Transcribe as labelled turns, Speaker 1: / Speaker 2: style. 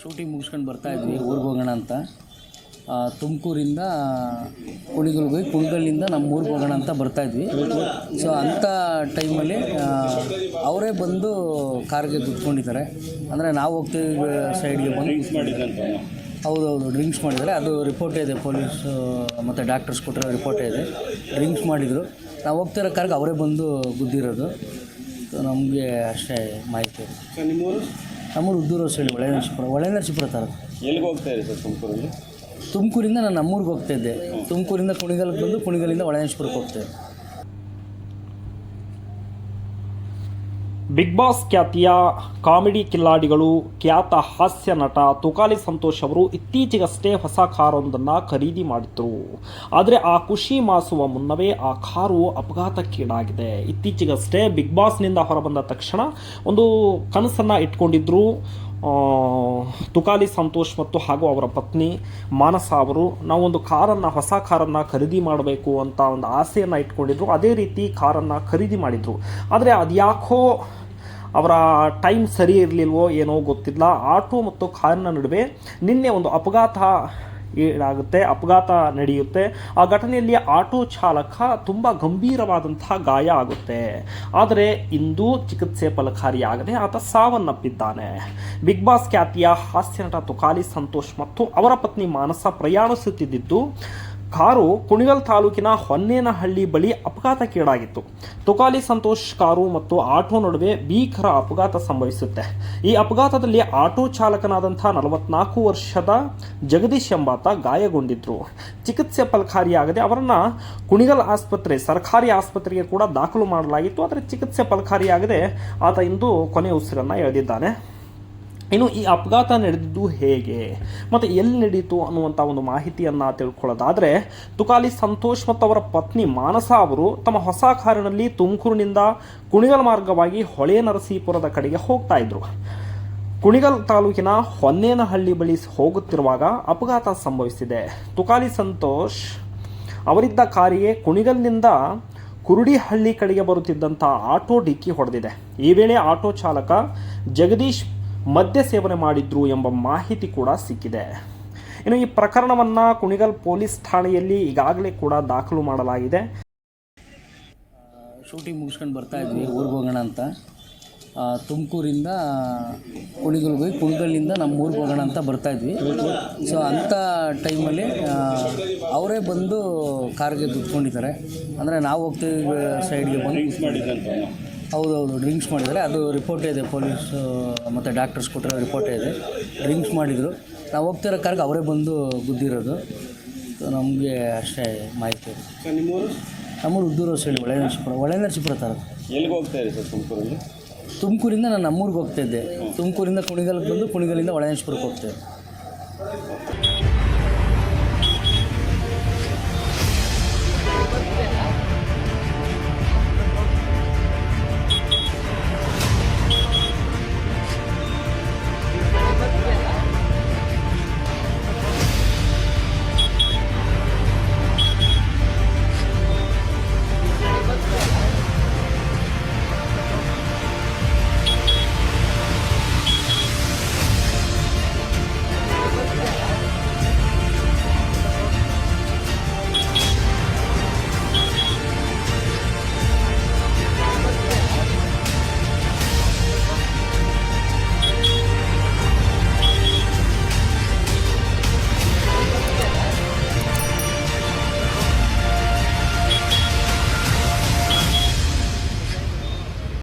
Speaker 1: Shooting ಮುಗಿಸ್ಕೊಂಡು ಬರ್ತಾ ಇದ್ವಿ, ಊರಿಗೆ ಹೋಗೋಣ ಅಂತ. ತುಮಕೂರಿಂದ ಕುಣಿಗಲ್ಗೆ ಕುಣಿಗಲ್ಲಿಂದ ನಮ್ಮ ಊರಿಗೆ ಹೋಗೋಣ ಅಂತ ಬರ್ತಾ ಇದ್ವಿ. ಸೊ ಅಂಥ ಟೈಮಲ್ಲಿ ಅವರೇ ಬಂದು ಕಾರ್ಗೆ ಕುತ್ಕೊಂಡಿದ್ದಾರೆ ಅಂದರೆ ನಾವು ಹೋಗ್ತಿದ್ದ ಸೈಡ್ಗೆ ಬಂದು. ಹೌದೌದು, ಡ್ರಿಂಕ್ಸ್ ಮಾಡಿದ್ದಾರೆ. ಅದು ರಿಪೋರ್ಟೇ ಇದೆ, ಪೊಲೀಸು, ಮತ್ತು ಡಾಕ್ಟರ್ಸ್ ಕೊಟ್ಟಿರೋ ರಿಪೋರ್ಟೇ ಇದೆ. ಡ್ರಿಂಕ್ಸ್ ಮಾಡಿದರು. ನಾವು ಹೋಗ್ತಿರೋ ಕಾರ್ಗೆ ಅವರೇ ಬಂದು ಗುದ್ದಿರೋದು. ನಮಗೆ ಅಷ್ಟೇ ಮಾಹಿತಿ.
Speaker 2: ನಿಮ್ಮೂರು
Speaker 1: ಉದ್ದೂರು ಹೇಳಿ ಒಳ್ಳೆ ನರಸೀಪುರ ಒಳ್ಳೆ ನರಸೀಪುರ
Speaker 2: ಎಲ್ಲಿಗೆ ಹೋಗ್ತಾ ಇರಿ ಸರ್ ತುಮಕೂರಲ್ಲಿ?
Speaker 1: ತುಮಕೂರಿಂದ ನಾನು ನಮ್ಮೂರಿಗೆ ಹೋಗ್ತಾ ಇದ್ದೆ. ತುಮಕೂರಿಂದ ಕುಣಿಗಲ್ಗೆ ಬಂದು ಕುಣಿಗಲಿಂದ ಒಳನೇಶ್ವರಕ್ಕೆ ಹೋಗ್ತಾ
Speaker 3: ಬಿಗ್ ಬಾಸ್ ಖ್ಯಾತಿಯ ಕಾಮಿಡಿ ಕಿಲ್ಲಾಡಿಗಳು ಖ್ಯಾತ ಹಾಸ್ಯ ನಟ ತುಕಾಲಿ ಸಂತೋಷ್ ಅವರು ಇತ್ತೀಚೆಗಷ್ಟೇ ಹೊಸ ಕಾರೊಂದನ್ನು ಖರೀದಿ ಮಾಡಿದ್ರು. ಆದರೆ ಆ ಖುಷಿ ಮಾಸುವ ಮುನ್ನವೇ ಆ ಕಾರು ಅಪಘಾತಕ್ಕೀಡಾಗಿದೆ. ಇತ್ತೀಚೆಗಷ್ಟೇ ಬಿಗ್ ಬಾಸ್ನಿಂದ ಹೊರಬಂದ ತಕ್ಷಣ ಒಂದು ಕನಸನ್ನು ಇಟ್ಕೊಂಡಿದ್ರು ತುಕಾಲಿ ಸಂತೋಷ್ ಮತ್ತು ಹಾಗೂ ಅವರ ಪತ್ನಿ ಮಾನಸ ಅವರು. ನಾವೊಂದು ಕಾರನ್ನು, ಹೊಸ ಕಾರನ್ನು ಖರೀದಿ ಮಾಡಬೇಕು ಅಂತ ಒಂದು ಆಸೆಯನ್ನು ಇಟ್ಕೊಂಡಿದ್ರು. ಅದೇ ರೀತಿ ಕಾರನ್ನು ಖರೀದಿ ಮಾಡಿದರು. ಆದರೆ ಅದ್ಯಾಕೋ ಅವರ ಟೈಮ್ ಸರಿ ಇರಲಿಲ್ವೋ ಏನೋ ಗೊತ್ತಿಲ್ಲ. ಆಟೋ ಮತ್ತು ಕಾರಿನ ನಡುವೆ ನಿನ್ನೆ ಒಂದು ಅಪಘಾತ ಏನಾಗುತ್ತೆ ಅಪಘಾತ ನಡೆಯುತ್ತೆ. ಆ ಘಟನೆಯಲ್ಲಿ ಆಟೋ ಚಾಲಕ ತುಂಬ ಗಂಭೀರವಾದಂತಹ ಗಾಯ ಆಗುತ್ತೆ. ಆದರೆ ಇಂದು ಚಿಕಿತ್ಸೆ ಫಲಕಾರಿಯಾಗದೆ ಆತ ಸಾವನ್ನಪ್ಪಿದ್ದಾನೆ. ಬಿಗ್ ಬಾಸ್ ಖ್ಯಾತಿಯ ಹಾಸ್ಯ ನಟ ತುಕಾಲಿ ಸಂತೋಷ್ ಮತ್ತು ಅವರ ಪತ್ನಿ ಮಾನಸ ಪ್ರಯಾಣಿಸುತ್ತಿದ್ದು ಕಾರು ಕುಣಿಗಲ್ ತಾಲೂಕಿನ ಹೊನ್ನೇನಹಳ್ಳಿ ಬಳಿ ಅಪಘಾತಕ್ಕೀಡಾಗಿತ್ತು. ತುಕಾಲಿ ಸಂತೋಷ್ ಕಾರು ಮತ್ತು ಆಟೋ ನಡುವೆ ಭೀಕರ ಅಪಘಾತ ಸಂಭವಿಸುತ್ತೆ. ಈ ಅಪಘಾತದಲ್ಲಿ ಆಟೋ ಚಾಲಕನಾದಂಥ ನಲವತ್ನಾಲ್ಕು ವರ್ಷದ ಜಗದೀಶ್ ಎಂಬಾತ ಗಾಯಗೊಂಡಿದ್ರು. ಚಿಕಿತ್ಸೆ ಫಲಕಾರಿಯಾಗದೆ ಅವರನ್ನು ಕುಣಿಗಲ್ ಆಸ್ಪತ್ರೆ, ಸರ್ಕಾರಿ ಆಸ್ಪತ್ರೆಗೆ ಕೂಡ ದಾಖಲು ಮಾಡಲಾಗಿತ್ತು. ಆದರೆ ಚಿಕಿತ್ಸೆ ಫಲಕಾರಿಯಾಗದೆ ಆತ ಇಂದು ಕೊನೆ ಉಸಿರನ್ನು ಎಳೆದಿದ್ದಾನೆ. ಇನ್ನು ಈ ಅಪಘಾತ ನಡೆದಿದ್ದು ಹೇಗೆ? ಮತ್ತು ಎಲ್ಲಿ ನಡೆಯಿತು ಅನ್ನುವಂಥ ಒಂದು ಮಾಹಿತಿಯನ್ನು ತಿಳ್ಕೊಳ್ಳೋದಾದರೆ, ತುಕಾಲಿ ಸಂತೋಷ್ ಮತ್ತು ಅವರ ಪತ್ನಿ ಮಾನಸ ಅವರು ತಮ್ಮ ಹೊಸ ಕಾರಿನಲ್ಲಿ ತುಮಕೂರಿನಿಂದ ಕುಣಿಗಲ್ ಮಾರ್ಗವಾಗಿ ಹೊಳೆ ನರಸೀಪುರದ ಕಡೆಗೆ ಹೋಗ್ತಾ ಇದ್ರು. ಕುಣಿಗಲ್ ತಾಲೂಕಿನ ಹೊನ್ನೇನಹಳ್ಳಿ ಬಳಿ ಹೋಗುತ್ತಿರುವಾಗ ಅಪಘಾತ ಸಂಭವಿಸಿದೆ. ತುಕಾಲಿ ಸಂತೋಷ್ ಅವರಿದ್ದ ಕಾರಿಗೆ ಕುಣಿಗಲ್ನಿಂದ ಕುರುಡಿಹಳ್ಳಿ ಕಡೆಗೆ ಬರುತ್ತಿದ್ದಂಥ ಆಟೋ ಡಿಕ್ಕಿ ಹೊಡೆದಿದೆ. ಈ ವೇಳೆ ಆಟೋ ಚಾಲಕ ಜಗದೀಶ್ ಮದ್ಯ ಸೇವನೆ ಮಾಡಿದ್ರು ಎಂಬ ಮಾಹಿತಿ ಕೂಡ ಸಿಕ್ಕಿದೆ. ಇನ್ನು ಈ ಪ್ರಕರಣವನ್ನು ಕುಣಿಗಲ್ ಪೊಲೀಸ್ ಠಾಣೆಯಲ್ಲಿ ಈಗಾಗಲೇ ಕೂಡ ದಾಖಲು ಮಾಡಲಾಗಿದೆ.
Speaker 1: ಶೂಟಿಂಗ್ ಮುಗಿಸ್ಕೊಂಡು ಬರ್ತಾ ಇದ್ವಿ, ಊರಿಗೆ ಹೋಗೋಣ ಅಂತ. ತುಮಕೂರಿಂದ ಕುಣಿಗಲ್ಗೆ ಹೋಗಿ ಕುಣಿಗಲ್ಲಿಂದ ನಮ್ಮ ಊರಿಗೆ ಹೋಗೋಣ ಅಂತ ಬರ್ತಾ ಇದ್ವಿ. ಸೊ ಅಂಥ ಟೈಮಲ್ಲಿ ಅವರೇ ಬಂದು ಕಾರ್ಗೆ ದುಡ್ಕೊಂಡಿದ್ದಾರೆ. ಅಂದರೆ ನಾವು ಹೋಗ್ತೀವಿ ಸೈಡ್ಗೆ ಬಂದು ಹೌದೌದು ಡ್ರಿಂಕ್ಸ್ ಮಾಡಿದ್ದಾರೆ. ಅದು ರಿಪೋರ್ಟೇ ಇದೆ ಪೊಲೀಸು ಮತ್ತು ಡಾಕ್ಟರ್ಸ್ ಕೊಟ್ಟಿರೋ ರಿಪೋರ್ಟೇ ಇದೆ. ಡ್ರಿಂಕ್ಸ್ ಮಾಡಿದರು. ನಾವು ಹೋಗ್ತಿರೋ ಕಾರ್ಗೆ ಅವರೇ ಬಂದು ಗುದ್ದಿರೋದು. ನಮಗೆ ಅಷ್ಟೇ ಮಾಹಿತಿ
Speaker 2: ನಿಮ್ಮೂರು?
Speaker 1: ಉದ್ದೂರು ಹೇಳಿ ಒಳೆ ನರಸೀಪುರ ಒಳೆ ನರಸೀಪುರ ಥರ
Speaker 2: ಎಲ್ಲಿಗೆ ಹೋಗ್ತಾ ಇರಿ ಸರ್ ತುಮಕೂರಲ್ಲಿ?
Speaker 1: ತುಮಕೂರಿಂದ ನಾನು ನಮ್ಮೂರಿಗೆ ಹೋಗ್ತಾ ಇದ್ದೆ. ತುಮಕೂರಿಂದ ಕುಣಿಗಲ್ಗೆ ಬಂದು ಕುಣಿಗಲಿಂದ ಹೋಗ್ತಾ ಇದ್ದೆ.